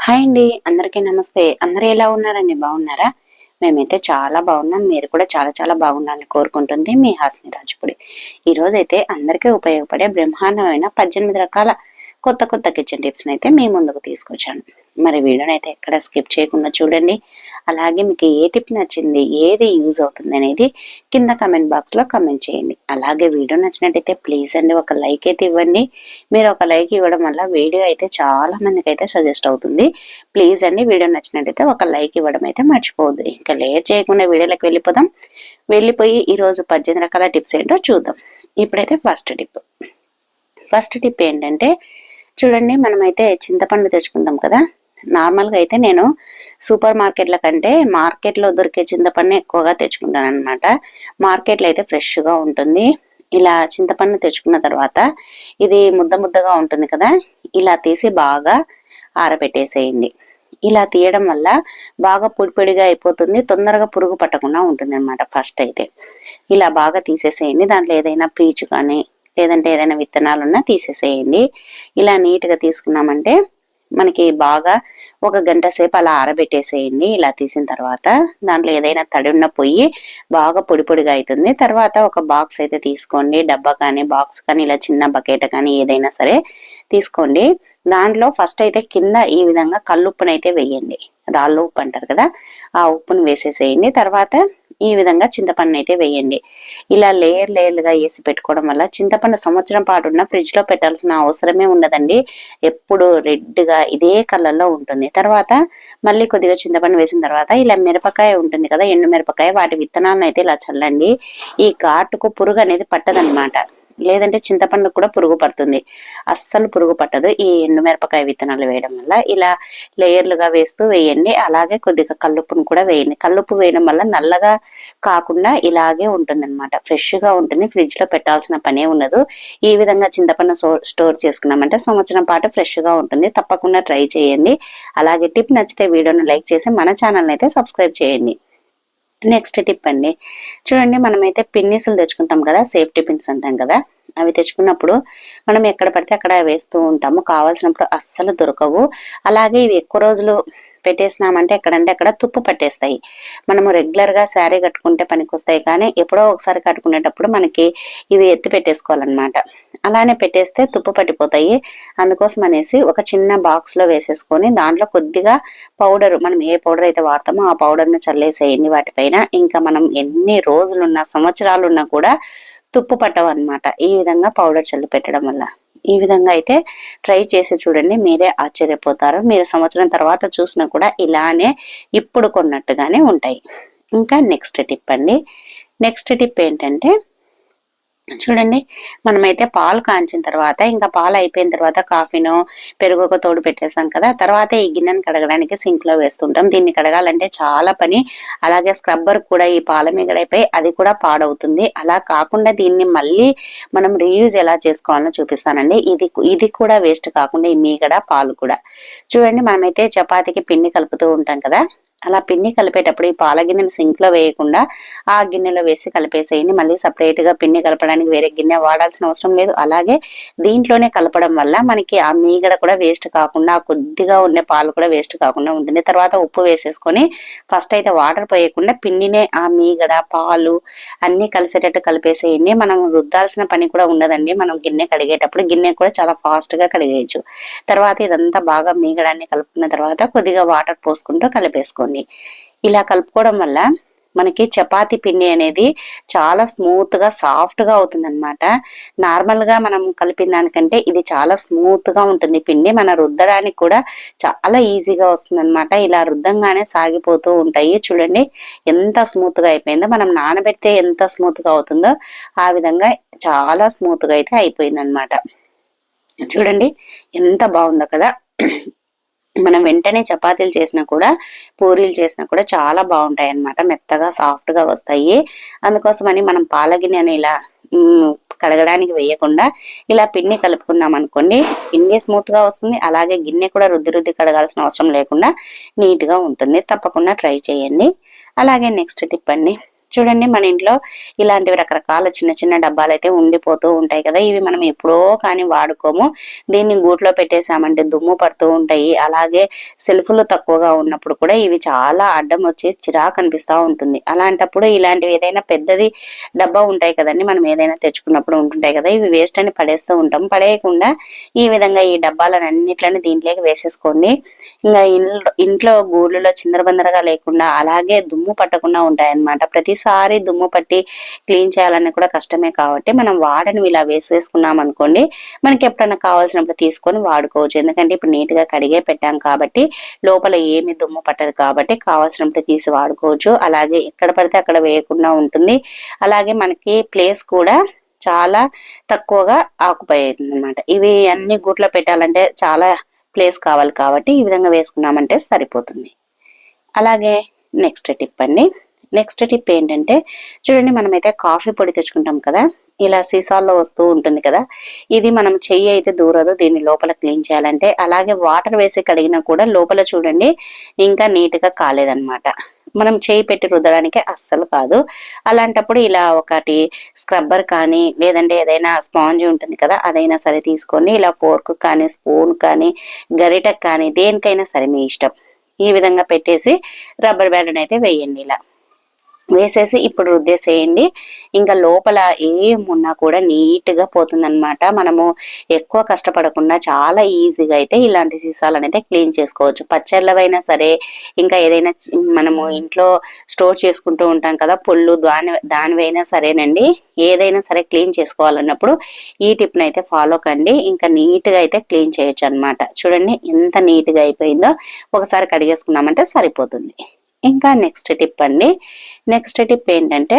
Hi అండి అందరికీ నమస్తే. అందరు ఎలా ఉన్నారండి? బాగున్నారా? మేమైతే చాలా బాగున్నాం. మీరు కూడా చాలా చాలా బాగుండాలని కోరుకుంటుంది మీ హాస్ని రాజుపుడి. ఈ రోజు అందరికీ ఉపయోగపడే బ్రహ్మాండమైన పద్దెనిమిది రకాల కొత్త కొత్త కిచెన్ టిప్స్ని అయితే మీ ముందుకు తీసుకొచ్చాను. మరి వీడియోని అయితే ఎక్కడ స్కిప్ చేయకుండా చూడండి. అలాగే మీకు ఏ టిప్ నచ్చింది ఏది యూజ్ అవుతుంది అనేది కింద కమెంట్ బాక్స్లో కమెంట్ చేయండి. అలాగే వీడియో నచ్చినట్టయితే ప్లీజ్ అండి ఒక లైక్ అయితే ఇవ్వండి. మీరు ఒక లైక్ ఇవ్వడం వల్ల వీడియో అయితే చాలా మందికి అయితే సజెస్ట్ అవుతుంది. ప్లీజ్ అండి వీడియో నచ్చినట్టయితే ఒక లైక్ ఇవ్వడం అయితే మర్చిపోవద్దు. ఇంకా లేట్ చేయకుండా వీడియోలోకి వెళ్ళిపోదాం. వెళ్ళిపోయి ఈరోజు పద్దెనిమిది రకాల టిప్స్ ఏంటో చూద్దాం. ఇప్పుడైతే ఫస్ట్ టిప్ ఫస్ట్ టిప్ ఏంటంటే చూడండి మనమైతే చింతపండు తెచ్చుకుంటాం కదా. నార్మల్గా అయితే నేను సూపర్ మార్కెట్ల కంటే మార్కెట్లో దొరికే చింతపండు ఎక్కువగా తెచ్చుకుంటాను అనమాట మార్కెట్లో అయితే ఫ్రెష్గా ఉంటుంది. ఇలా చింతపండు తెచ్చుకున్న తర్వాత ఇది ముద్ద ముద్దగా ఉంటుంది కదా ఇలా తీసి బాగా ఆరబెట్టేసేయండి. ఇలా తీయడం వల్ల బాగా పొడిపొడిగా అయిపోతుంది తొందరగా పురుగు పట్టకుండా ఉంటుంది అనమాట ఫస్ట్ అయితే. ఇలా బాగా తీసేసేయండి. దాంట్లో ఏదైనా పీచు కానీ లేదంటే ఏదైనా విత్తనాలు ఉన్నా తీసేసేయండి. ఇలా నీట్గా తీసుకున్నామంటే మనకి బాగా ఒక గంట సేపు అలా ఆరబెట్టేసేయండి. ఇలా తీసిన తర్వాత దాంట్లో ఏదైనా తడి ఉన్న పొయ్యి బాగా పొడి పొడిగా అవుతుంది తర్వాత ఒక బాక్స్ అయితే తీసుకోండి. డబ్బా కానీ బాక్స్ కానీ ఇలా చిన్న బకెట్ కానీ ఏదైనా సరే తీసుకోండి. దాంట్లో ఫస్ట్ అయితే కింద ఈ విధంగా కల్లుప్పునైతే ఉప్పునైతే వేయండి రాళ్ళు ఉప్పు అంటారు కదా ఆ ఉప్పును వేసేసేయండి. తర్వాత ఈ విధంగా చింతపండు అయితే వేయండి. ఇలా లేయర్ లేయర్లుగా వేసి పెట్టుకోవడం వల్ల చింతపండు సంవత్సరం పాటు ఉన్న ఫ్రిడ్జ్లో పెట్టాల్సిన అవసరమే ఉండదండి. ఎప్పుడు రెడ్గా ఇదే కలర్లో ఉంటుంది. తర్వాత మళ్ళీ కొద్దిగా చింతపండు వేసిన తర్వాత ఇలా మిరపకాయ ఉంటుంది కదా ఎండు మిరపకాయ వాటి విత్తనాలను అయితే ఇలా చల్లండి. ఈ ఘాటుకు పురుగు అనేది పట్టదనమాట లేదంటే చింతపండు కూడా పురుగు పడుతుంది. అస్సలు పురుగు పట్టదు. ఈ ఎండుమిరపకాయ విత్తనాలు వేయడం వల్ల ఇలా లేయర్లుగా వేస్తూ వేయండి. అలాగే కొద్దిగా కల్లుప్పును కూడా వేయండి. కల్లుప్పు వేయడం వల్ల నల్లగా కాకుండా ఇలాగే ఉంటుంది అనమాట ఫ్రెష్గా ఉంటుంది. ఫ్రిడ్జ్లో పెట్టాల్సిన పనే ఉండదు. ఈ విధంగా చింతపండు స్టోర్ చేసుకున్నామంటే సంవత్సరం పాటు ఫ్రెష్గా ఉంటుంది. తప్పకుండా ట్రై చేయండి. అలాగే టిప్ నచ్చితే వీడియోను లైక్ చేసి మన ఛానల్ని అయితే సబ్స్క్రైబ్ చేయండి. నెక్స్ట్ టిప్ అండి. చూడండి మనమైతే పిన్నీసులు తెచ్చుకుంటాం కదా సేఫ్టీ పిన్స్ అంటాం కదా అవి తెచ్చుకున్నప్పుడు మనం ఎక్కడ పడితే అక్కడ వేస్తూ ఉంటాము. కావాల్సినప్పుడు అస్సలు దొరకవు. అలాగే ఇవి ఎక్కువ రోజులు పెట్టేసినామంటే ఎక్కడంటే అక్కడ తుప్పు పట్టేస్తాయి. మనము రెగ్యులర్గా శారీ కట్టుకుంటే పనికి వస్తాయి కానీ ఎప్పుడో ఒకసారి కట్టుకునేటప్పుడు మనకి ఇవి ఎత్తి పెట్టేసుకోవాలన్నమాట. అలానే పెట్టేస్తే తుప్పు పట్టిపోతాయి. అందుకోసం అనేసి ఒక చిన్న బాక్స్లో వేసేసుకొని దాంట్లో కొద్దిగా పౌడర్ మనం ఏ పౌడర్ అయితే వాడతామో ఆ పౌడర్ను చల్లేసేయండి వాటిపైన. ఇంకా మనం ఎన్ని రోజులున్నా సంవత్సరాలున్నా కూడా తుప్పు పట్టవన్నమాట. ఈ విధంగా పౌడర్ చల్లి పెట్టడం వల్ల. ఈ విధంగా అయితే ట్రై చేసి చూడండి. మీరే ఆశ్చర్యపోతారు. మీరు సంవత్సరం తర్వాత చూసినా కూడా ఇలానే ఇప్పుడు కొన్నట్టుగానే ఉంటాయి. ఇంకా నెక్స్ట్ టిప్ అండి. నెక్స్ట్ టిప్ ఏంటంటే చూడండి మనమైతే పాలు కాంచిన తర్వాత ఇంకా పాలు అయిపోయిన తర్వాత కాఫీను పెరుగు ఒక తోడు పెట్టేసాం కదా తర్వాత ఈ గిన్నెను కడగడానికి సింక్లో వేస్తుంటాం. దీన్ని కడగాలంటే చాలా పని. అలాగే స్క్రబ్బర్ కూడా ఈ పాల మిగడైపోయి అది కూడా పాడవుతుంది. అలా కాకుండా దీన్ని మళ్ళీ మనం రీయూజ్ ఎలా చేసుకోవాలో చూపిస్తానండి. ఇది ఇది కూడా వేస్ట్ కాకుండా ఈ మీగడ పాలు కూడా. చూడండి మనమైతే చపాతీకి పిండి కలుపుతూ ఉంటాం కదా అలా పిండి కలిపేటప్పుడు ఈ పాల గిన్నెను సింక్లో వేయకుండా ఆ గిన్నెలో వేసి కలిపేసేయండి. మళ్ళీ సపరేట్గా పిండి కలపడానికి వేరే గిన్నె వాడాల్సిన అవసరం లేదు. అలాగే దీంట్లోనే కలపడం వల్ల మనకి ఆ మీగడ కూడా వేస్ట్ కాకుండా కొద్దిగా ఉండే పాలు కూడా వేస్ట్ కాకుండా ఉంటుంది. తర్వాత ఉప్పు వేసేసుకొని ఫస్ట్ అయితే వాటర్ పోయకుండా పిండినే ఆ మీగడ పాలు అన్ని కలిసేటట్టు కలిపేసేయండి. మనం రుద్దాల్సిన పని కూడా ఉండదండి. మనం గిన్నె కడిగేటప్పుడు గిన్నె కూడా చాలా ఫాస్ట్గా కడిగేయచ్చు. తర్వాత ఇదంతా బాగా మీగడాన్ని కలుపుకున్న తర్వాత కొద్దిగా వాటర్ పోసుకుంటూ కలిపేసుకోండి. ఇలా కలుపుకోవడం వల్ల మనకి చపాతి పిండి అనేది చాలా స్మూత్గా సాఫ్ట్గా అవుతుంది అనమాట నార్మల్గా మనం కలిపిన దానికంటే ఇది చాలా స్మూత్గా ఉంటుంది. పిండి మన రుద్దడానికి కూడా చాలా ఈజీగా వస్తుంది అనమాట ఇలా రుద్దంగానే సాగిపోతూ ఉంటాయి. చూడండి ఎంత స్మూత్గా అయిపోయిందో. మనం నానబెడితే ఎంత స్మూత్గా అవుతుందో ఆ విధంగా చాలా స్మూత్గా అయితే అయిపోయింది అనమాట చూడండి ఎంత బాగుందో కదా. మనం వెంటనే చపాతీలు చేసినా కూడా పూరీలు చేసినా కూడా చాలా బాగుంటాయి అన్నమాట మెత్తగా సాఫ్ట్గా వస్తాయి. అందుకోసమని మనం పాలగిన్నెను అని ఇలా కడగడానికి వేయకుండా ఇలా పిండి కలుపుకున్నాం అనుకోండి పిండి స్మూత్గా వస్తుంది. అలాగే గిన్నె కూడా రుద్ది రుద్ది కడగాల్సిన అవసరం లేకుండా నీట్గా ఉంటుంది. తప్పకుండా ట్రై చేయండి. అలాగే నెక్స్ట్ టిప్ అండి చూడండి మన ఇంట్లో ఇలాంటివి రకరకాల చిన్న చిన్న డబ్బాలు అయితే ఉండిపోతూ ఉంటాయి కదా. ఇవి మనం ఎప్పుడో కానీ వాడుకోము. దీన్ని గూట్లో పెట్టేసామంటే దుమ్ము పడుతూ ఉంటాయి. అలాగే సెల్ఫ్లు తక్కువగా ఉన్నప్పుడు కూడా ఇవి చాలా అడ్డం వచ్చి చిరాకు అనిపిస్తూ ఉంటుంది. అలాంటప్పుడు ఇలాంటివి ఏదైనా పెద్దది డబ్బా ఉంటాయి కదండి మనం ఏదైనా తెచ్చుకున్నప్పుడు ఉంటుంటాయి కదా. ఇవి వేస్ట్ అని పడేస్తూ ఉంటాం. పడేయకుండా ఈ విధంగా ఈ డబ్బాలను అన్నిట్లని దీంట్లోకి వేసేసుకోండి. ఇంకా ఇంట్లో ఇంట్లో గూళ్ళలో చిందరబందరగా లేకుండా అలాగే దుమ్ము పట్టకుండా ఉంటాయి అన్నమాట ప్రతిసారి దుమ్ము పట్టి క్లీన్ చేయాలని కూడా కష్టమే కాబట్టి మనం వాడని ఇలా వేసేసుకున్నాం అనుకోండి మనకి ఎప్పుడైనా కావాల్సినప్పుడు తీసుకొని వాడుకోవచ్చు. ఎందుకంటే ఇప్పుడు నీట్గా కడిగే పెట్టాం కాబట్టి లోపల ఏమి దుమ్ము పట్టదు కాబట్టి కావాల్సినప్పుడు తీసి వాడుకోవచ్చు. అలాగే ఎక్కడ పడితే అక్కడ వేయకుండా ఉంటుంది. అలాగే మనకి ప్లేస్ కూడా చాలా తక్కువగా ఆకుపై అవుతుంది అనమాట ఇవి అన్ని గుట్లో పెట్టాలంటే చాలా ప్లేస్ కావాలి కాబట్టి ఈ విధంగా వేసుకున్నామంటే సరిపోతుంది. అలాగే నెక్స్ట్ టిప్ అండి. నెక్స్ట్ టిప్ ఏంటంటే చూడండి మనమైతే కాఫీ పొడి తెచ్చుకుంటాం కదా ఇలా సీసాల్లో వస్తూ ఉంటుంది కదా ఇది మనం చెయ్యి అయితే దూరదు దీన్ని లోపల క్లీన్ చేయాలంటే అలాగే వాటర్ వేసి కడిగినా కూడా లోపల చూడండి ఇంకా నీట్గా కాలేదన్నమాట. మనం చేయి పెట్టి రుద్దడానికి అస్సలు కాదు. అలాంటప్పుడు ఇలా ఒకటి స్క్రబ్బర్ కానీ లేదంటే ఏదైనా స్పాంజ్ ఉంటుంది కదా అదైనా సరే తీసుకొని ఇలా ఫోర్క్ కానీ స్పూన్ కానీ గరిటకు కానీ దేనికైనా సరే మీ ఇష్టం. ఈ విధంగా పెట్టేసి రబ్బర్ బ్యాండ్ అయితే వేయండి ఇలా. వేసేసి ఇప్పుడు రుద్దేసేయండి. ఇంకా లోపల ఏమున్నా కూడా నీట్గా మనము ఎక్కువ కష్టపడకుండా చాలా ఈజీగా అయితే ఇలాంటి సీసాలను అయితే క్లీన్ చేసుకోవచ్చు. పచ్చళ్ళవైనా సరే ఇంకా ఏదైనా మనము ఇంట్లో స్టోర్ చేసుకుంటూ ఉంటాం కదా పుల్లు దాని దానివైనా సరేనండి. ఏదైనా సరే క్లీన్ చేసుకోవాలన్నప్పుడు ఈ టిప్ని అయితే ఫాలో కండి. ఇంకా నీట్గా అయితే క్లీన్ చేయొచ్చు అన్నమాట చూడండి ఎంత నీట్గా అయిపోయిందో. ఒకసారి కడిగేసుకున్నామంటే సరిపోతుంది. ఇంకా నెక్స్ట్ టిప్ అండి. నెక్స్ట్ టిప్ ఏంటంటే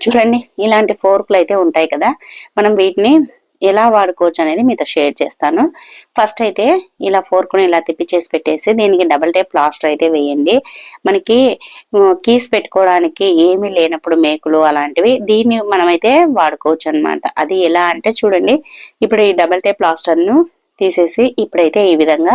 చూడండి ఇలాంటి ఫోర్క్లు అయితే ఉంటాయి కదా. మనం వీటిని ఎలా వాడుకోవచ్చు అనేది మీతో షేర్ చేస్తాను. ఫస్ట్ అయితే ఇలా ఫోర్క్ని ఇలా తిప్పి చేసి పెట్టేసి దీనికి డబల్ టేప్ ప్లాస్టర్ అయితే వేయండి. మనకి కీస్ పెట్టుకోవడానికి ఏమీ లేనప్పుడు మేకులు అలాంటివి దీన్ని మనమైతే వాడుకోవచ్చు అన్నమాట అది ఎలా అంటే చూడండి ఇప్పుడు ఈ డబల్ టేప్ ప్లాస్టర్ను తీసేసి ఇప్పుడైతే ఈ విధంగా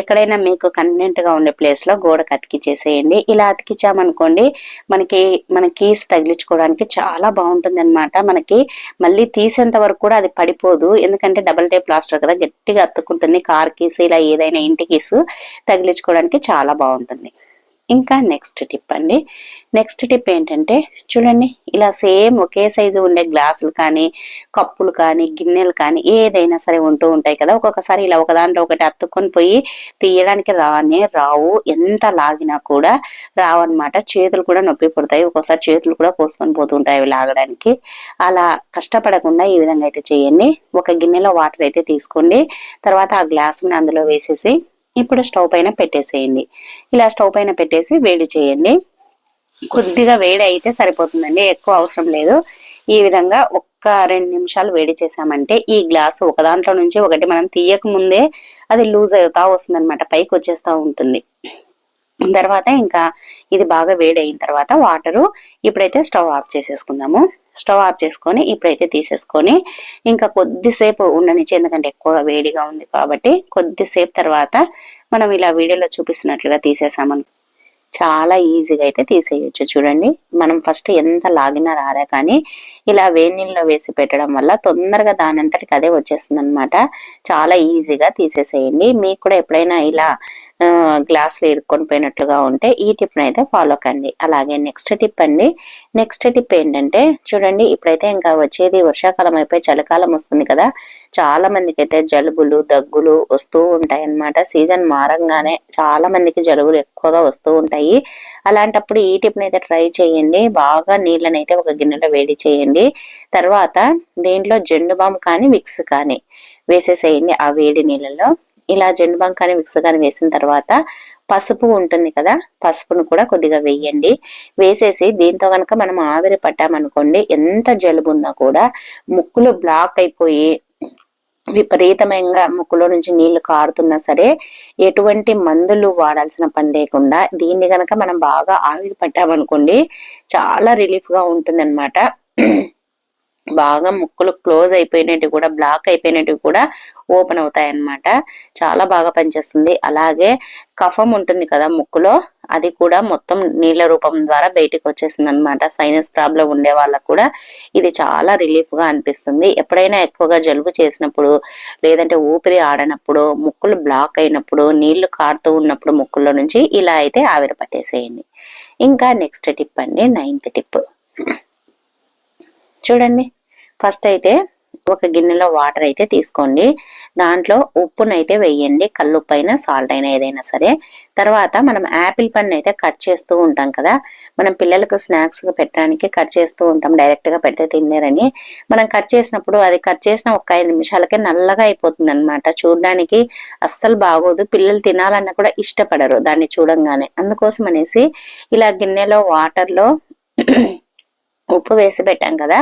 ఎక్కడైనా మీకు కన్వీనియంట్గా ఉండే ప్లేస్లో గోడకు అతికిచ్చేసేయండి. ఇలా అతికిచ్చామనుకోండి మనకి మన కీస్ తగిలించుకోవడానికి చాలా బాగుంటుంది అనమాట మనకి మళ్ళీ తీసేంత వరకు కూడా అది పడిపోదు. ఎందుకంటే డబల్ టేప్ ప్లాస్టర్ కదా గట్టిగా అతుక్కుంటుంది. కార్ కీస్ ఇలా ఏదైనా ఇంటి కీసు తగిలించుకోవడానికి చాలా బాగుంటుంది. ఇంకా నెక్స్ట్ టిప్ అండి. నెక్స్ట్ టిప్ ఏంటంటే చూడండి ఇలా సేమ్ ఒకే సైజు ఉండే గ్లాసులు కానీ కప్పులు కానీ గిన్నెలు కానీ ఏదైనా సరే ఉంటూ ఉంటాయి కదా. ఒక్కొక్కసారి ఇలా ఒక దాంట్లో ఒకటి అత్తుకొని పోయి తీయడానికి రానే రావు. ఎంత లాగినా కూడా రావన్నమాట. చేతులు కూడా నొప్పి పుడతాయి. ఒక్కొక్కసారి చేతులు కూడా కోసుకొని పోతుంటాయి అవి లాగడానికి. అలా కష్టపడకుండా ఈ విధంగా అయితే చేయండి. ఒక గిన్నెలో వాటర్ అయితే తీసుకోండి. తర్వాత ఆ గ్లాసుని అందులో వేసేసి ఇప్పుడు స్టవ్ పైన పెట్టేసేయండి. ఇలా స్టవ్ పైన పెట్టేసి వేడి చేయండి. కొద్దిగా వేడి అయితే సరిపోతుందండి ఎక్కువ అవసరం లేదు. ఈ విధంగా ఒక్క రెండు నిమిషాలు వేడి చేసామంటే ఈ గ్లాసు ఒక దాంట్లో నుంచి ఒకటి మనం తీయక ముందే అది లూజ్ అవుతా వస్తుంది అనమాట పైకి వచ్చేస్తూ ఉంటుంది. తర్వాత ఇంకా ఇది బాగా వేడి అయిన తర్వాత వాటరు ఇప్పుడైతే స్టవ్ ఆఫ్ చేసేసుకుందాము. స్టవ్ ఆఫ్ చేసుకొని ఇప్పుడైతే తీసేసుకొని ఇంకా కొద్దిసేపు ఉండనిచ్చి ఎందుకంటే ఎక్కువగా వేడిగా ఉంది కాబట్టి కొద్దిసేపు తర్వాత మనం ఇలా వీడియోలో చూపిస్తున్నట్లుగా తీసేసామను చాలా ఈజీగా అయితే తీసేయచ్చు. చూడండి మనం ఫస్ట్ ఎంత లాగినా రారా కానీ ఇలా వేడి నీళ్ళలో వేసి పెట్టడం వల్ల తొందరగా దాని అంతటికి అదే వచ్చేస్తుంది అనమాట చాలా ఈజీగా తీసేసేయండి. మీకు కూడా ఎప్పుడైనా ఇలా గ్లాసులు ఇరుక్కొని పోయినట్లుగా ఉంటే ఈ టిప్ అయితే ఫాలో కండి. అలాగే నెక్స్ట్ టిప్ అండి. నెక్స్ట్ టిప్ ఏంటంటే చూడండి ఇప్పుడైతే ఇంకా వచ్చేది వర్షాకాలం అయిపోయి చలికాలం వస్తుంది కదా. చాలా మందికి అయితే జలుబులు దగ్గులు వస్తూ ఉంటాయి అన్నమాట సీజన్ మారంగానే చాలా మందికి జలుబులు ఎక్కువగా వస్తూ ఉంటాయి. అలాంటప్పుడు ఈ టిప్ అయితే ట్రై చేయండి. బాగా నీళ్ళని అయితే ఒక గిన్నెలో వేడి చేయండి. తర్వాత దీంట్లో జెండు బామ్ కానీ విక్స్ కానీ వేసేసేయండి ఆ వేడి నీళ్ళలో. ఇలా జెండు బంకాన్ని మిక్స్ విక్స్ కానీ వేసిన తర్వాత పసుపు ఉంటుంది కదా పసుపును కూడా కొద్దిగా వేయండి. వేసేసి దీంతో కనుక మనం ఆవిరి పట్టామనుకోండి ఎంత జలుబు ఉన్నా కూడా ముక్కులు బ్లాక్ అయిపోయి విపరీతమైన ముక్కులో నుంచి నీళ్ళు కారుతున్నా సరే ఎటువంటి మందులు వాడాల్సిన పని లేకుండా దీన్ని కనుక మనం బాగా ఆవిరి పట్టామనుకోండి చాలా రిలీఫ్గా ఉంటుంది అనమాట బాగా ముక్కులు క్లోజ్ అయిపోయినట్టు కూడా బ్లాక్ అయిపోయినట్టు కూడా ఓపెన్ అవుతాయి అన్నమాట చాలా బాగా పనిచేస్తుంది. అలాగే కఫం ఉంటుంది కదా ముక్కులో అది కూడా మొత్తం నీళ్ళ రూపం ద్వారా బయటికి వచ్చేసింది అనమాట సైనస్ ప్రాబ్లం ఉండే వాళ్ళకు కూడా ఇది చాలా రిలీఫ్గా అనిపిస్తుంది. ఎప్పుడైనా ఎక్కువగా జలుబు చేసినప్పుడు లేదంటే ఊపిరి ఆడనప్పుడు ముక్కులు బ్లాక్ అయినప్పుడు నీళ్ళు కారుతూ ఉన్నప్పుడు ముక్కుల్లో నుంచి ఇలా అయితే ఆవిరి పట్టేసేయండి. ఇంకా నెక్స్ట్ టిప్ అండి నైన్త్ టిప్. చూడండి. ఫస్ట్ అయితే ఒక గిన్నెలో వాటర్ అయితే తీసుకోండి. దాంట్లో ఉప్పునైతే వేయండి. కల్లుప్పు అయినా సాల్ట్ అయినా ఏదైనా సరే. తర్వాత మనం యాపిల్ పన్ను అయితే కట్ చేస్తూ ఉంటాం కదా. మనం పిల్లలకు స్నాక్స్ పెట్టడానికి కట్ చేస్తూ ఉంటాం. డైరెక్ట్గా పెడితే తినలేరని. మనం కట్ చేసినప్పుడు అది కట్ చేసిన ఒక ఐదు నిమిషాలకే నల్లగా అయిపోతుంది అనమాట చూడడానికి అస్సలు బాగోదు. పిల్లలు తినాలన్నా కూడా ఇష్టపడరు దాన్ని చూడంగానే. అందుకోసం అనేసి ఇలా గిన్నెలో వాటర్లో ఉప్పు వేసి పెట్టాం కదా.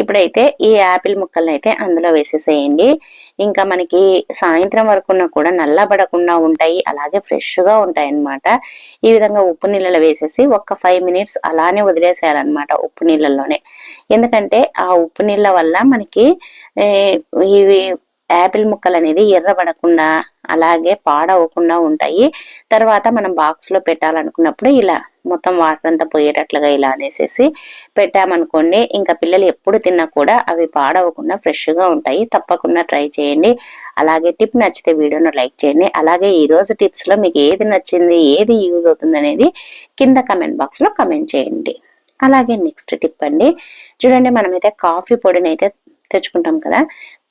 ఇప్పుడైతే ఈ యాపిల్ ముక్కల్ని అయితే అందులో వేసేసేయండి. ఇంకా మనకి సాయంత్రం వరకున్న కూడా నల్లబడకుండా ఉంటాయి. అలాగే ఫ్రెష్గా ఉంటాయి అన్నమాట ఈ విధంగా ఉప్పు నీళ్ళలో వేసేసి ఒక ఫైవ్ మినిట్స్ అలానే వదిలేసేయాలన్నమాట ఉప్పు నీళ్ళల్లోనే. ఎందుకంటే ఆ ఉప్పు నీళ్ళ వల్ల మనకి ఇవి యాపిల్ ముక్కలు అనేది ఎర్రబడకుండా అలాగే పాడవకుండా ఉంటాయి. తర్వాత మనం బాక్స్లో పెట్టాలనుకున్నప్పుడు ఇలా మొత్తం వాటర్ అంతా పోయేటట్లుగా ఇలా అనేసేసి పెట్టామనుకోండి ఇంకా పిల్లలు ఎప్పుడు తిన్నా కూడా అవి పాడవకుండా ఫ్రెష్గా ఉంటాయి. తప్పకుండా ట్రై చేయండి. అలాగే టిప్ నచ్చితే వీడియోను లైక్ చేయండి. అలాగే ఈ రోజు టిప్స్లో మీకు ఏది నచ్చింది ఏది యూజ్ అవుతుంది అనేది కింద కమెంట్ బాక్స్లో కమెంట్ చేయండి. అలాగే నెక్స్ట్ టిప్ అండి. చూడండి మనమైతే కాఫీ పొడిని అయితే తెచ్చుకుంటాం కదా.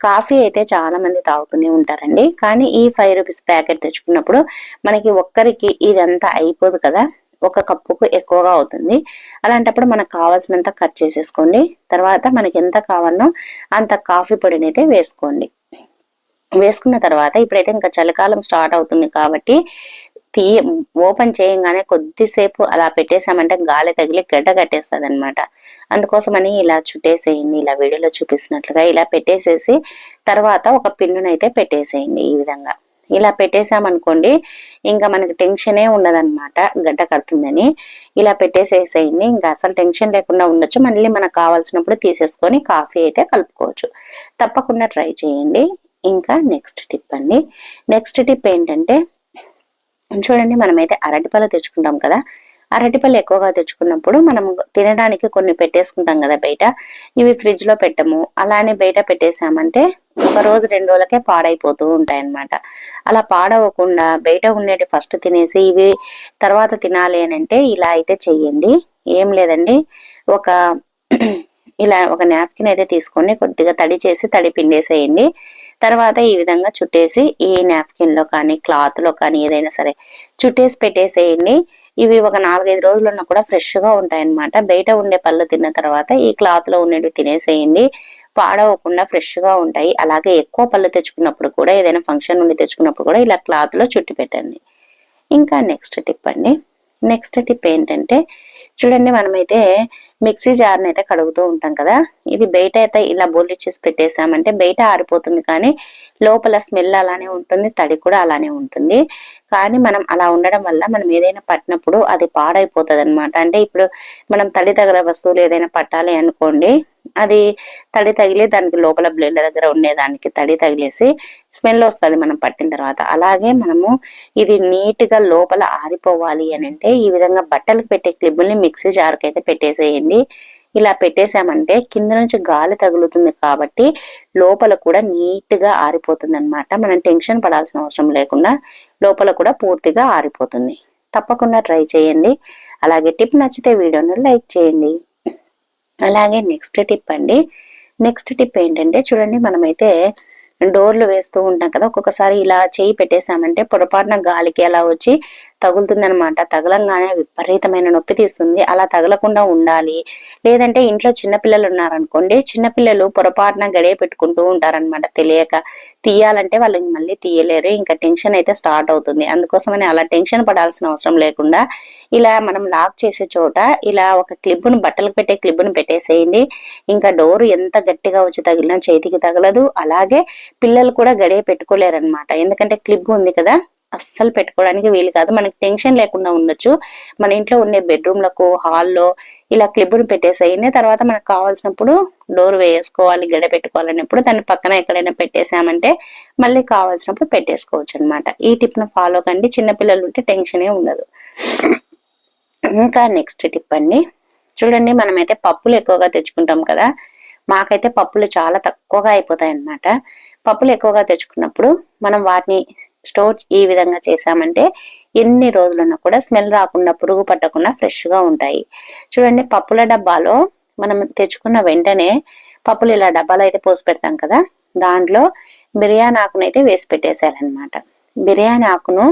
కాఫీ అయితే చాలా మంది తాగుతూనే ఉంటారండి. కానీ ఈ ఫైవ్ రూపీస్ ప్యాకెట్ తెచ్చుకున్నప్పుడు మనకి ఒక్కరికి ఇదంతా అయిపోదు కదా. ఒక కప్పుకు ఎక్కువగా అవుతుంది. అలాంటప్పుడు మనకు కావాల్సినంత కట్ చేసేసుకోండి. తర్వాత మనకి ఎంత కావాలనో అంత కాఫీ పొడిని అయితే వేసుకోండి. వేసుకున్న తర్వాత ఇప్పుడైతే ఇంకా చలికాలం స్టార్ట్ అవుతుంది కాబట్టి తీ ఓపెన్ చేయంగానే కొద్దిసేపు అలా పెట్టేసామంటే గాలి తగిలి గడ్డ కట్టేస్తుంది అనమాట అందుకోసమని ఇలా చుట్టేసేయండి. ఇలా వీడియోలో చూపిస్తున్నట్లుగా ఇలా పెట్టేసేసి తర్వాత ఒక పిన్నునైతే పెట్టేసేయండి ఈ విధంగా. ఇలా పెట్టేసామనుకోండి ఇంకా మనకి టెన్షనే ఉండదన్నమాట గడ్డ కడుతుందని. ఇలా పెట్టేసేసేయండి ఇంకా అసలు టెన్షన్ లేకుండా ఉండొచ్చు. మళ్ళీ మనకు కావాల్సినప్పుడు తీసేసుకొని కాఫీ అయితే కలుపుకోవచ్చు. తప్పకుండా ట్రై చేయండి. ఇంకా నెక్స్ట్ టిప్ అండి. నెక్స్ట్ టిప్ ఏంటంటే చూడండి మనమైతే అరటిపళ్ళు తెచ్చుకుంటాం కదా అరటిపళ్ళు ఎక్కువగా తెచ్చుకున్నప్పుడు మనం తినడానికి కొన్ని పెట్టేసుకుంటాం కదా బయట. ఇవి ఫ్రిడ్జ్లో పెట్టము. అలానే బయట పెట్టేసామంటే ఒక రోజు రెండు రోజులకే పాడైపోతూ ఉంటాయి అన్నమాట అలా పాడవకుండా బయట ఉండేటి ఫస్ట్ తినేసి ఇవి తర్వాత తినాలి అని అంటే ఇలా అయితే చెయ్యండి. ఏం లేదండి. ఒక ఇలా ఒక నాప్కిన్ అయితే తీసుకొని కొద్దిగా తడి చేసి తడి పిండేసేయండి. తర్వాత ఈ విధంగా చుట్టేసి ఈ నాప్కిన్లో కానీ క్లాత్లో కానీ ఏదైనా సరే చుట్టేసి పెట్టేసేయండి. ఇవి ఒక నాలుగైదు రోజులు కూడా ఫ్రెష్గా ఉంటాయన్నమాట. బయట ఉండే పళ్ళు తిన్న తర్వాత ఈ క్లాత్లో ఉండేవి తినేసేయండి. పాడవకుండా ఫ్రెష్గా ఉంటాయి. అలాగే ఎక్కువ పళ్ళు తెచ్చుకున్నప్పుడు కూడా ఏదైనా ఫంక్షన్ నుండి తెచ్చుకున్నప్పుడు కూడా ఇలా క్లాత్లో చుట్టి పెట్టండి. ఇంకా నెక్స్ట్ టిప్ అండి. నెక్స్ట్ టిప్ ఏంటంటే చూడండి మనమైతే మిక్సీ జార్ని అయితే కడుగుతూ ఉంటాం కదా. ఇది బయట అయితే ఇలా బోర్లిచ్చేసి పెట్టేసామంటే బయట ఆరిపోతుంది కానీ లోపల స్మెల్ అలానే ఉంటుంది తడి కూడా అలానే ఉంటుంది. కానీ మనం అలా ఉండడం వల్ల మనం ఏదైనా పట్టినప్పుడు అది పాడైపోతుంది అనమాట అంటే ఇప్పుడు మనం తడి తగిన వస్తువులు ఏదైనా పట్టాలి అనుకోండి అది తడి తగిలి దానికి లోపల బ్లేడ్ల దగ్గర ఉండేదానికి తడి తగిలేసి స్మెల్ వస్తుంది మనం పట్టిన తర్వాత. అలాగే మనము ఇది నీట్గా లోపల ఆరిపోవాలి అని అంటే ఈ విధంగా బట్టలకు పెట్టే క్లిబ్బుల్ని మిక్సీ జార్కి అయితే పెట్టేసేయండి. ఇలా పెట్టేసామంటే కింద నుంచి గాలి తగులుతుంది కాబట్టి లోపల కూడా నీట్గా ఆరిపోతుంది అనమాట మనం టెన్షన్ పడాల్సిన అవసరం లేకుండా లోపల కూడా పూర్తిగా ఆరిపోతుంది. తప్పకుండా ట్రై చేయండి. అలాగే టిప్ నచ్చితే వీడియోను లైక్ చేయండి. అలాగే నెక్స్ట్ టిప్ అండి. నెక్స్ట్ టిప్ ఏంటంటే చూడండి మనమైతే డోర్లు వేస్తూ ఉంటాం కదా ఒక్కొక్కసారి ఇలా చేయి పెట్టేసామంటే పొరపాటున గాలికి అలా వచ్చి తగులుతుందనమాట తగలంగానే విపరీతమైన నొప్పి తీస్తుంది. అలా తగలకుండా ఉండాలి. లేదంటే ఇంట్లో చిన్నపిల్లలు ఉన్నారనుకోండి చిన్నపిల్లలు పొరపాటున గడియ పెట్టుకుంటూ ఉంటారనమాట తెలియక. తీయాలంటే వాళ్ళు మళ్ళీ తీయలేరు. ఇంకా టెన్షన్ అయితే స్టార్ట్ అవుతుంది. అందుకోసమని అలా టెన్షన్ పడాల్సిన అవసరం లేకుండా ఇలా మనం లాక్ చేసే చోట ఇలా ఒక క్లిప్ను బట్టలకు పెట్టే క్లిప్ను పెట్టేసేయండి. ఇంకా డోర్ ఎంత గట్టిగా వచ్చి తగిలినా చేతికి తగలదు. అలాగే పిల్లలు కూడా గడియ పెట్టుకోలేరు అనమాట ఎందుకంటే క్లిప్ ఉంది కదా. అస్సలు పెట్టుకోవడానికి వీలు కాదు. మనకి టెన్షన్ లేకుండా ఉండొచ్చు. మన ఇంట్లో ఉండే బెడ్రూమ్లకు హాల్లో ఇలా క్లిప్ను పెట్టేసేయండి తర్వాత మనకు కావాల్సినప్పుడు డోర్ వేసుకోవాలి గడ పెట్టుకోవాలన్నప్పుడు దాన్ని పక్కన ఎక్కడైనా పెట్టేసామంటే మళ్ళీ కావాల్సినప్పుడు పెట్టేసుకోవచ్చు అనమాట ఈ టిప్ను ఫాలో కండి. చిన్నపిల్లలు ఉంటే టెన్షనే ఉండదు. ఇంకా నెక్స్ట్ టిప్ అండి. చూడండి మనమైతే పప్పులు ఎక్కువగా తెచ్చుకుంటాం కదా. మాకైతే పప్పులు చాలా తక్కువగా అయిపోతాయి అన్నమాట పప్పులు ఎక్కువగా తెచ్చుకున్నప్పుడు మనం వాటిని స్టోర్ ఈ విధంగా చేసామంటే ఎన్ని రోజులున్నా కూడా స్మెల్ రాకుండా పురుగు పట్టకుండా ఫ్రెష్గా ఉంటాయి. చూడండి పప్పుల డబ్బాలో మనం తెచ్చుకున్న వెంటనే పప్పులు ఇలా డబ్బాలో అయితే పోసి పెడతాం కదా దాంట్లో బిర్యానీ ఆకునైతే వేసి పెట్టేశారనమాట బిర్యానీ ఆకును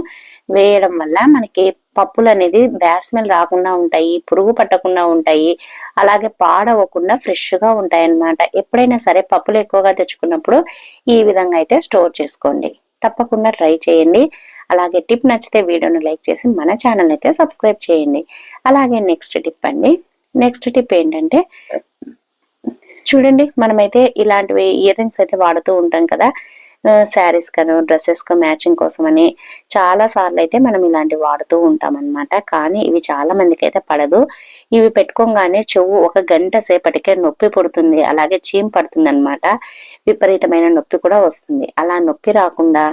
వేయడం వల్ల మనకి పప్పులు అనేది బ్యాడ్ స్మెల్ రాకుండా ఉంటాయి పురుగు పట్టకుండా ఉంటాయి అలాగే పాడవకుండా ఫ్రెష్గా ఉంటాయి అన్నమాట ఎప్పుడైనా సరే పప్పులు ఎక్కువగా తెచ్చుకున్నప్పుడు ఈ విధంగా అయితే స్టోర్ చేసుకోండి. తప్పకుండా ట్రై చేయండి. అలాగే టిప్ నచ్చితే వీడియోను లైక్ చేసి మన ఛానల్ అయితే సబ్స్క్రైబ్ చేయండి. అలాగే నెక్స్ట్ టిప్ అండి. నెక్స్ట్ టిప్ ఏంటంటే చూడండి మనమైతే ఇలాంటివి ఇయర్ రింగ్స్ అయితే వాడుతూ ఉంటాం కదా. శారీస్ కను డ్రెస్సెస్కు మ్యాచింగ్ కోసం అని చాలా సార్లు అయితే మనం ఇలాంటివి వాడుతూ ఉంటాం అనమాట కానీ ఇవి చాలా మందికి అయితే పడదు. ఇవి పెట్టుకోగానే చెవు ఒక గంట సేపటికే నొప్పి పుడుతుంది. అలాగే చీమ్ పడుతుంది అనమాట విపరీతమైన నొప్పి కూడా వస్తుంది. అలా నొప్పి రాకుండా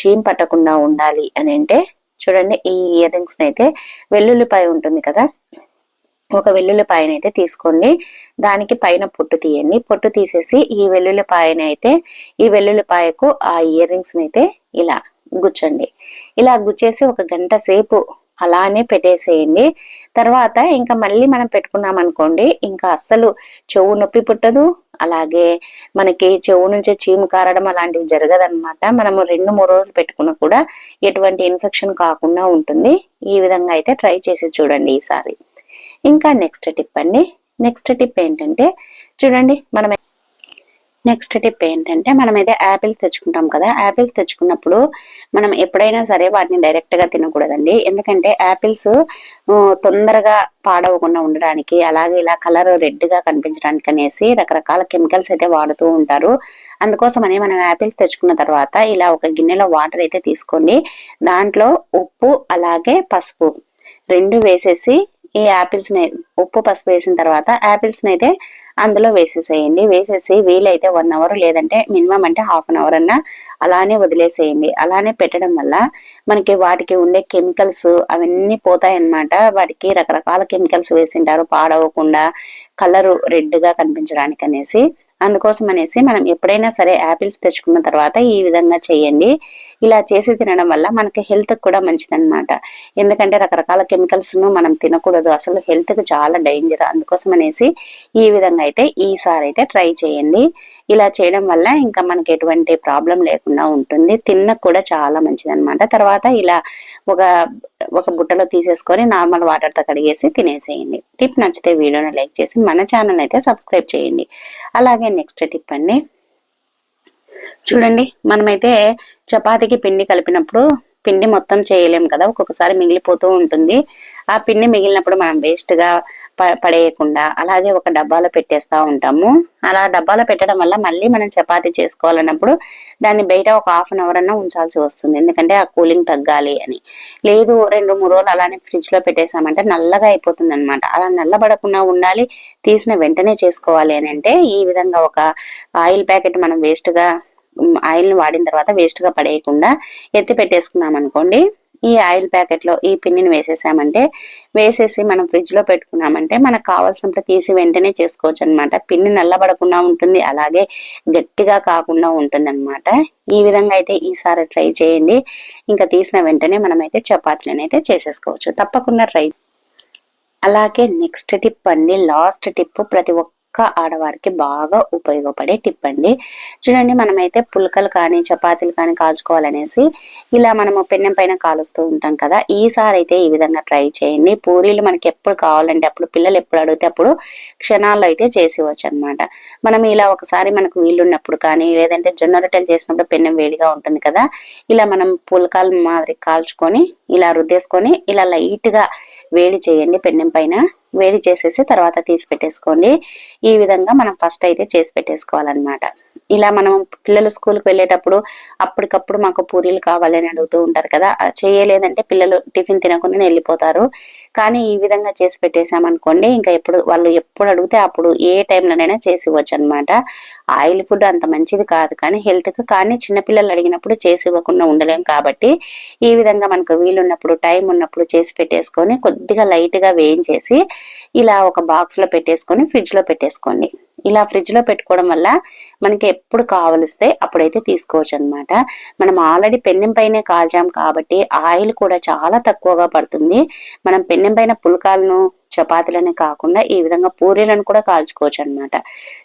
చీమ్ పట్టకుండా ఉండాలి అని అంటే చూడండి ఈ ఇయర్ రింగ్స్ అయితే వెల్లుల్లిపాయ ఉంటుంది కదా? ఒక వెల్లుల్లిపాయని అయితే తీసుకోండి. దానికి పైన పొట్టు తీయండి. పొట్టు తీసేసి ఈ వెల్లుల్లిపాయని అయితే ఈ వెల్లుల్లిపాయకు ఆ ఇయర్ రింగ్స్ని అయితే ఇలా గుచ్చండి. ఇలా గుచ్చేసి ఒక గంట సేపు అలానే పెట్టేసేయండి. తర్వాత ఇంకా మళ్ళీ మనం పెట్టుకున్నాం అనుకోండి ఇంకా అస్సలు చెవు నొప్పి పుట్టదు అలాగే మనకి చెవు నుంచి చీము కారడం అలాంటివి జరగదన్నమాట. మనము రెండు మూడు రోజులు పెట్టుకున్నా కూడా ఎటువంటి ఇన్ఫెక్షన్ కాకుండా ఉంటుంది. ఈ విధంగా అయితే ట్రై చేసి చూడండి ఈసారి. ఇంకా నెక్స్ట్ టిప్ అండి. నెక్స్ట్ టిప్ ఏంటంటే చూడండి మనం నెక్స్ట్ టిప్ ఏంటంటే మనం అయితే యాపిల్స్ తెచ్చుకుంటాం కదా. యాపిల్స్ తెచ్చుకున్నప్పుడు మనం ఎప్పుడైనా సరే వాటిని డైరెక్ట్గా తినకూడదండి. ఎందుకంటే యాపిల్స్ తొందరగా పాడవకుండా ఉండడానికి అలాగే ఇలా కలర్ రెడ్గా కనిపించడానికి అనేసి రకరకాల కెమికల్స్ అయితే వాడుతూ ఉంటారు. అందుకోసమని మనం యాపిల్స్ తెచ్చుకున్న తర్వాత ఇలా ఒక గిన్నెలో వాటర్ అయితే తీసుకోండి. దాంట్లో ఉప్పు అలాగే పసుపు రెండు వేసేసి ఈ యాపిల్స్ని ఉప్పు పసుపు వేసిన తర్వాత యాపిల్స్ని అయితే అందులో వేసేసేయండి. వేసేసి వీలైతే వన్ అవర్ లేదంటే మినిమం అంటే హాఫ్ అన్ అవర్ అన్నా అలానే వదిలేసేయండి. అలానే పెట్టడం వల్ల మనకి వాటికి ఉండే కెమికల్స్ అవన్నీ పోతాయన్నమాట. వాటికి రకరకాల కెమికల్స్ వేసింటారు. పాడవకుండా కలరు రెడ్గా కనిపించడానికి అనేసి అందుకోసం అనేసి మనం ఎప్పుడైనా సరే యాపిల్స్ తెచ్చుకున్న తర్వాత ఈ విధంగా చేయండి. ఇలా చేసి తినడం వల్ల మనకి హెల్త్ కూడా మంచిదన్నమాట. ఎందుకంటే రకరకాల కెమికల్స్ను మనం తినకూడదు. అసలు హెల్త్కి చాలా డేంజర్. అందుకోసం అనేసి ఈ విధంగా అయితే ఈసారి అయితే ట్రై చేయండి. ఇలా చేయడం వల్ల ఇంకా మనకి ఎటువంటి ప్రాబ్లం లేకుండా ఉంటుంది. తిన్న కూడా చాలా మంచిదన్నమాట. తర్వాత ఇలా ఒక ఒక బుట్టలో తీసేసుకొని నార్మల్ వాటర్తో కడిగేసి తినేసేయండి. టిప్ నచ్చితే వీడియోని లైక్ చేసి మన ఛానల్ అయితే సబ్స్క్రైబ్ చేయండి. అలాగే నెక్స్ట్ టిప్ అండి. చూడండి మనమైతే చపాతీకి పిండి కలిపినప్పుడు పిండి మొత్తం చేయలేం కదా ఒక్కొక్కసారి మిగిలిపోతూ ఉంటుంది. ఆ పిండి మిగిలినప్పుడు మనం వేస్ట్గా పడేయకుండా అలాగే ఒక డబ్బాలో పెట్టేస్తా ఉంటాము. అలా డబ్బాలో పెట్టడం వల్ల మళ్ళీ మనం చపాతీ చేసుకోవాలన్నప్పుడు దాన్ని బయట ఒక హాఫ్ అన్ అవర్ అన్నా ఉంచాల్సి వస్తుంది. ఎందుకంటే ఆ కూలింగ్ తగ్గాలి అని. లేదు రెండు మూడు రోజులు అలానే ఫ్రిడ్జ్లో పెట్టేసామంటే నల్లగా అయిపోతుంది అనమాట అలా నల్లబడకుండా ఉండాలి తీసిన వెంటనే చేసుకోవాలి అని అంటే ఈ విధంగా ఒక ఆయిల్ ప్యాకెట్ మనం వేస్ట్గా ఆయిల్ని వాడిన తర్వాత వేస్ట్గా పడేయకుండా ఎత్తి పెట్టేసుకున్నాం అనుకోండి ఈ ఆయిల్ ప్యాకెట్లో ఈ పిన్నిని వేసేసామంటే వేసేసి మనం ఫ్రిడ్జ్లో పెట్టుకున్నామంటే మనకు కావాల్సినప్పుడు తీసి వెంటనే చేసుకోవచ్చు అనమాట పిన్ని నల్లబడకుండా ఉంటుంది అలాగే గట్టిగా కాకుండా ఉంటుంది అనమాట ఈ విధంగా అయితే ఈసారి ట్రై చేయండి. ఇంకా తీసిన వెంటనే మనమైతే చపాతీలను అయితే చేసేసుకోవచ్చు. తప్పకుండా ట్రై. అలాగే నెక్స్ట్ టిప్ అండి లాస్ట్ టిప్ ప్రతి ఒక్క ఒక్క ఆడవారికి బాగా ఉపయోగపడే టిప్ అండి. చూడండి మనమైతే పుల్కలు కానీ చపాతీలు కానీ కాల్చుకోవాలనేసి ఇలా మనము పెన్నెం పైన కాలుస్తూ ఉంటాం కదా ఈసారి అయితే ఈ విధంగా ట్రై చేయండి. పూరీలు మనకి ఎప్పుడు కావాలంటే అప్పుడు పిల్లలు ఎప్పుడు అడిగితే అప్పుడు క్షణాల్లో అయితే చేసేవచ్చు అనమాట మనం ఇలా ఒకసారి మనకు వీలున్నప్పుడు కానీ లేదంటే జొన్న రొట్టెలు చేసినప్పుడు పెన్నెం వేడిగా ఉంటుంది కదా ఇలా మనం పుల్కాలు మాదిరి కాల్చుకొని ఇలా రుద్దేసుకొని ఇలా లైట్గా వేడి చేయండి పెన్నెం పైన. వేడి చేసేసి తర్వాత తీసి పెట్టేసుకోండి. ఈ విధంగా మనం ఫస్ట్ అయితే చేసి పెట్టేసుకోవాలన్నమాట. ఇలా మనం పిల్లలు స్కూల్కి వెళ్ళేటప్పుడు అప్పటికప్పుడు మాకు పూరీలు కావాలని అడుగుతూ ఉంటారు కదా చేయలేదంటే పిల్లలు టిఫిన్ తినకుండా వెళ్ళిపోతారు. కానీ ఈ విధంగా చేసి పెట్టేసామనుకోండి ఇంకా ఎప్పుడు వాళ్ళు ఎప్పుడు అడిగితే అప్పుడు ఏ టైంలోనైనా చేసి ఇవ్వచ్చు అనమాట ఆయిల్ ఫుడ్ అంత మంచిది కాదు కానీ హెల్త్కి కానీ చిన్నపిల్లలు అడిగినప్పుడు చేసి ఇవ్వకుండా ఉండలేం కాబట్టి ఈ విధంగా మనకు వీలున్నప్పుడు టైం ఉన్నప్పుడు చేసి పెట్టేసుకొని కొద్దిగా లైట్గా వేయించేసి ఇలా ఒక బాక్స్లో పెట్టేసుకొని ఫ్రిడ్జ్లో పెట్టేసుకోండి. ఇలా ఫ్రిడ్జ్లో పెట్టుకోవడం వల్ల మనకి ఎప్పుడు కావలిస్తే అప్పుడైతే తీసుకోవచ్చు అనమాట మనం ఆల్రెడీ పెన్నెం పైనే కాల్చాం కాబట్టి ఆయిల్ కూడా చాలా తక్కువగా పడుతుంది. మనం పెన్నెం పైన పుల్కాలను చపాతీలనే కాకుండా ఈ విధంగా పూరీలను కూడా కాల్చుకోవచ్చు అనమాట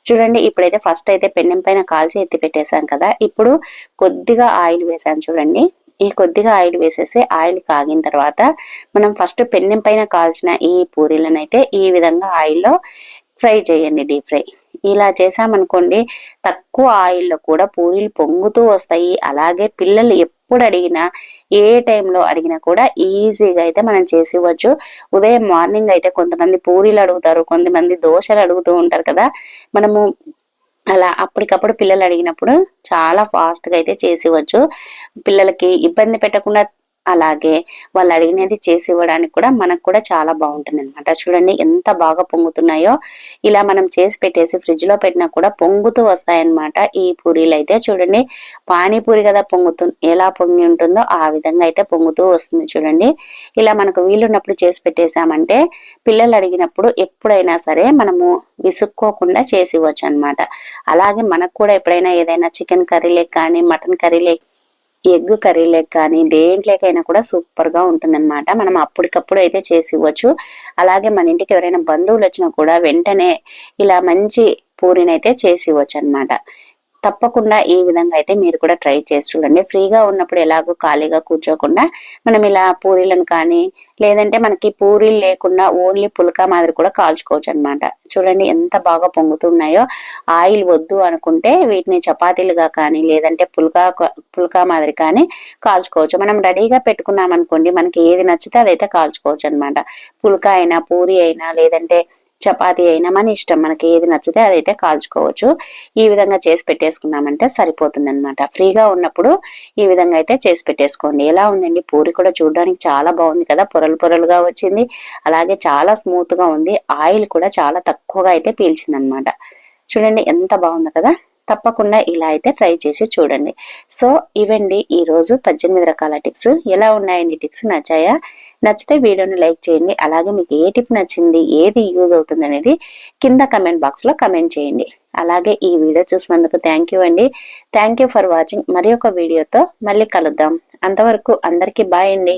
చూడండి ఇప్పుడైతే ఫస్ట్ అయితే పెన్నెం పైన కాల్చి ఎత్తి పెట్టేశాం కదా. ఇప్పుడు కొద్దిగా ఆయిల్ వేసాను చూడండి. ఈ కొద్దిగా ఆయిల్ వేసేసి ఆయిల్ కాగిన తర్వాత మనం ఫస్ట్ పెన్నెం పైన కాల్చిన ఈ పూరీలనైతే అయితే ఈ విధంగా ఆయిల్లో ఫ్రై చేయండి డీప్ ఫ్రై. ఇలా చేసామనుకోండి తక్కువ ఆయిల్లో కూడా పూరీలు పొంగుతూ వస్తాయి. అలాగే పిల్లలు ఎప్పుడు అడిగినా ఏ టైంలో అడిగినా కూడా ఈజీగా అయితే మనం చేసి ఇవ్వచ్చు. ఉదయం మార్నింగ్ అయితే కొంతమంది పూరీలు అడుగుతారు కొంతమంది దోశలు అడుగుతూ ఉంటారు కదా. మనము అలా అప్పటికప్పుడు పిల్లలు అడిగినప్పుడు చాలా ఫాస్ట్గా అయితే చేసి ఇవ్వచ్చు. పిల్లలకి ఇబ్బంది పెట్టకుండా అలాగే వాళ్ళు అడిగినది చేసి ఇవ్వడానికి కూడా మనకు కూడా చాలా బాగుంటుంది అనమాట చూడండి ఎంత బాగా పొంగుతున్నాయో. ఇలా మనం చేసి పెట్టేసి ఫ్రిడ్జ్లో పెట్టినా కూడా పొంగుతూ వస్తాయన్నమాట ఈ పూరీలు అయితే. చూడండి పానీపూరి కదా పొంగుతు ఎలా పొంగి ఉంటుందో ఆ విధంగా అయితే పొంగుతూ వస్తుంది చూడండి. ఇలా మనకు వీలున్నప్పుడు చేసి పెట్టేశామంటే పిల్లలు అడిగినప్పుడు ఎప్పుడైనా సరే మనము విసుక్కోకుండా చేసి ఇవ్వచ్చు అనమాట అలాగే మనకు కూడా ఎప్పుడైనా ఏదైనా చికెన్ కర్రీ లెక్క కానీ మటన్ కర్రీ లెక్క ఎగ్ కర్రీలకు కానీ దేంట్లోకైనా కూడా సూపర్గా ఉంటుందన్నమాట. మనం అప్పటికప్పుడు అయితే చేసి ఇవ్వచ్చు. అలాగే మన ఇంటికి ఎవరైనా బంధువులు వచ్చినా కూడా వెంటనే ఇలా మంచి పూరినైతే చేసి ఇవ్వచ్చు అనమాట తప్పకుండా ఈ విధంగా అయితే మీరు కూడా ట్రై చేసి చూడండి. ఫ్రీగా ఉన్నప్పుడు ఎలాగో ఖాళీగా కూర్చోకుండా మనం ఇలా పూరీలను కానీ లేదంటే మనకి పూరీలు లేకుండా ఓన్లీ పులక మాదిరి కూడా కాల్చుకోవచ్చు అనమాట చూడండి ఎంత బాగా పొంగుతున్నాయో. ఆయిల్ వద్దు అనుకుంటే వీటిని చపాతీలుగా కానీ లేదంటే పుల్కా పుల్కా మాదిరి కానీ కాల్చుకోవచ్చు. మనం రెడీగా పెట్టుకున్నాం అనుకోండి మనకి ఏది నచ్చితే అదైతే కాల్చుకోవచ్చు అనమాట పులక అయినా పూరి అయినా లేదంటే చపాతీ అయినా మన ఇష్టం మనకి ఏది నచ్చితే అదైతే కాల్చుకోవచ్చు. ఈ విధంగా చేసి పెట్టేసుకున్నామంటే సరిపోతుంది అనమాట ఫ్రీగా ఉన్నప్పుడు ఈ విధంగా అయితే చేసి పెట్టేసుకోండి. ఎలా ఉందండి? పూరి కూడా చూడడానికి చాలా బాగుంది కదా? పొరలు పొరలుగా వచ్చింది. అలాగే చాలా స్మూత్గా ఉంది. ఆయిల్ కూడా చాలా తక్కువగా అయితే పీల్చింది అనమాట చూడండి ఎంత బాగుంది కదా? తప్పకుండా ఇలా అయితే ట్రై చేసి చూడండి. సో ఇవండి ఈ రోజు పద్దెనిమిది రకాల టిప్స్. ఎలా ఉన్నాయండి? టిప్స్ నచ్చాయా? నచ్చితే వీడియోని లైక్ చేయండి. అలాగే మీకు ఏ టిప్ నచ్చింది ఏది యూజ్ అవుతుంది అనేది కింద కమెంట్ బాక్స్లో కమెంట్ చేయండి. అలాగే ఈ వీడియో చూసినందుకు థ్యాంక్ యూ అండి. Thank you for watching. మరి ఒక వీడియోతో మళ్ళీ కలుద్దాం. అంతవరకు అందరికీ బాయ్ అండి.